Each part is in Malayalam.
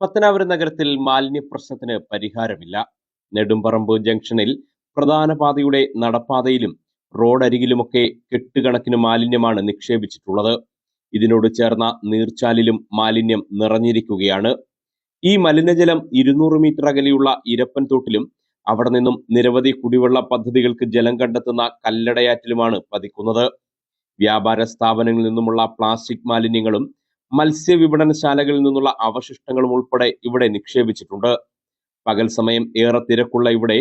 പത്തനാപുരം നഗരത്തിൽ മാലിന്യ പ്രശ്നത്തിന് പരിഹാരമില്ല. നെടുമ്പറമ്പ് ജംഗ്ഷനിൽ പ്രധാന പാതയുടെ നടപ്പാതയിലും റോഡരികിലുമൊക്കെ കെട്ടുകണക്കിന് മാലിന്യമാണ് നിക്ഷേപിച്ചിട്ടുള്ളത്. ഇതിനോട് ചേർന്ന നീർച്ചാലിലും മാലിന്യം നിറഞ്ഞിരിക്കുകയാണ്. ഈ മലിനജലം ഇരുന്നൂറ് മീറ്റർ അകലെയുള്ള ഇരപ്പൻ തോട്ടിലും അവിടെ നിന്നും നിരവധി കുടിവെള്ള പദ്ധതികൾക്ക് ജലം കണ്ടെത്തുന്ന കല്ലടയാറ്റിലുമാണ് പതിക്കുന്നത്. വ്യാപാര സ്ഥാപനങ്ങളിൽ നിന്നുമുള്ള പ്ലാസ്റ്റിക് മാലിന്യങ്ങളും മത്സ്യവിപണനശാലകളിൽ നിന്നുള്ള അവശിഷ്ടങ്ങളും ഉൾപ്പെടെ ഇവിടെ നിക്ഷേപിച്ചിട്ടുണ്ട്. പകൽ സമയം ഏറെ തിരക്കുള്ള ഇവിടെ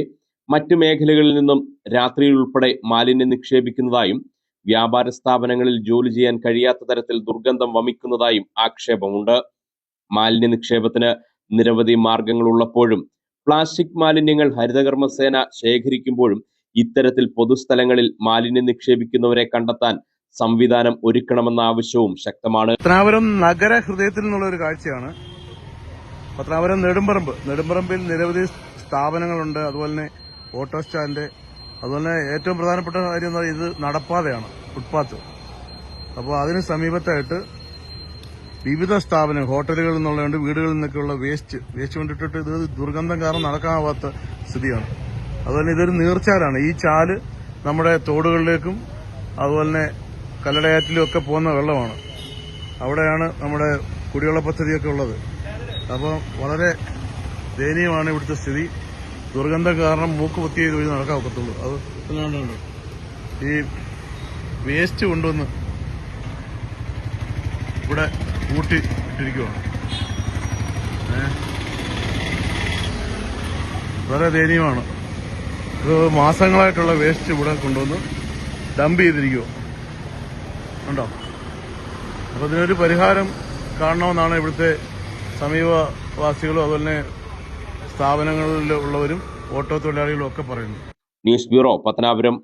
മറ്റു മേഖലകളിൽ നിന്നും രാത്രിയിൽ ഉൾപ്പെടെ മാലിന്യം നിക്ഷേപിക്കുന്നതായും വ്യാപാര സ്ഥാപനങ്ങളിൽ ജോലി ചെയ്യാൻ കഴിയാത്ത തരത്തിൽ ദുർഗന്ധം വമിക്കുന്നതായും ആക്ഷേപമുണ്ട്. മാലിന്യ നിക്ഷേപത്തിന് നിരവധി മാർഗങ്ങൾ ഉള്ളപ്പോഴും പ്ലാസ്റ്റിക് മാലിന്യങ്ങൾ ഹരിതകർമ്മസേന ശേഖരിക്കുമ്പോഴും ഇത്തരത്തിൽ പൊതുസ്ഥലങ്ങളിൽ മാലിന്യം നിക്ഷേപിക്കുന്നവരെ കണ്ടെത്താൻ സംവിധാനം ഒരുക്കണമെന്ന ആവശ്യവും ശക്തമാണ്. പത്നാപുരം നഗര ഹൃദയത്തിൽ നിന്നുള്ള ഒരു കാഴ്ചയാണ്. പത്നാപുരം നെടുമ്പറമ്പ്. നെടുമ്പറമ്പിൽ നിരവധി സ്ഥാപനങ്ങളുണ്ട്. അതുപോലെ തന്നെ ഓട്ടോ സ്റ്റാൻഡ്. അതുപോലെ ഏറ്റവും പ്രധാനപ്പെട്ട കാര്യം എന്ന് പറയുന്നത് ഇത് നടപ്പാതയാണ് ഫുട്പാത്ത്. അപ്പോൾ അതിന് സമീപത്തായിട്ട് വിവിധ സ്ഥാപനങ്ങൾ ഹോട്ടലുകളിൽ നിന്നുള്ളതുകൊണ്ട് വീടുകളിൽ നിന്നൊക്കെയുള്ള വേസ്റ്റ് വേസ്റ്റ് കൊണ്ടിട്ടിട്ട് ഇത് ദുർഗന്ധം കാരണം നടക്കാനാവാത്ത സ്ഥിതിയാണ്. അതുപോലെ ഇതൊരു നീർച്ചാലാണ്. ഈ ചാൽ നമ്മുടെ തോടുകളിലേക്കും അതുപോലെ കല്ലടയാറ്റിലും ഒക്കെ പോകുന്ന വെള്ളമാണ്. അവിടെയാണ് നമ്മുടെ കുടിവെള്ള പദ്ധതിയൊക്കെ ഉള്ളത്. അപ്പോൾ വളരെ ദയനീയമാണ് ഇവിടുത്തെ സ്ഥിതി. ദുർഗന്ധം കാരണം മൂക്ക് പൊത്തി ചെയ്ത് വഴി നടക്കാൻ ഒക്കത്തുള്ളൂ. അത് അല്ലാണ്ടുണ്ട് ഈ വേസ്റ്റ് കൊണ്ടുവന്ന് ഇവിടെ കൂട്ടി ഇട്ടിരിക്കുവാണ്. വളരെ ദയനീയമാണ്. ഇത് മാസങ്ങളായിട്ടുള്ള വേസ്റ്റ് ഇവിടെ കൊണ്ടുവന്ന് ഡംപ് ചെയ്തിരിക്കുവോ. ഉണ്ടോ? അപ്പൊ ഇതിനൊരു പരിഹാരം കാണണമെന്നാണ് ഇവിടുത്തെ സമീപവാസികളും അതുപോലെ തന്നെ സ്ഥാപനങ്ങളിലുള്ളവരും ഓട്ടോ തൊഴിലാളികളും ഒക്കെ പറയുന്നത്. News bureau Pathanapuram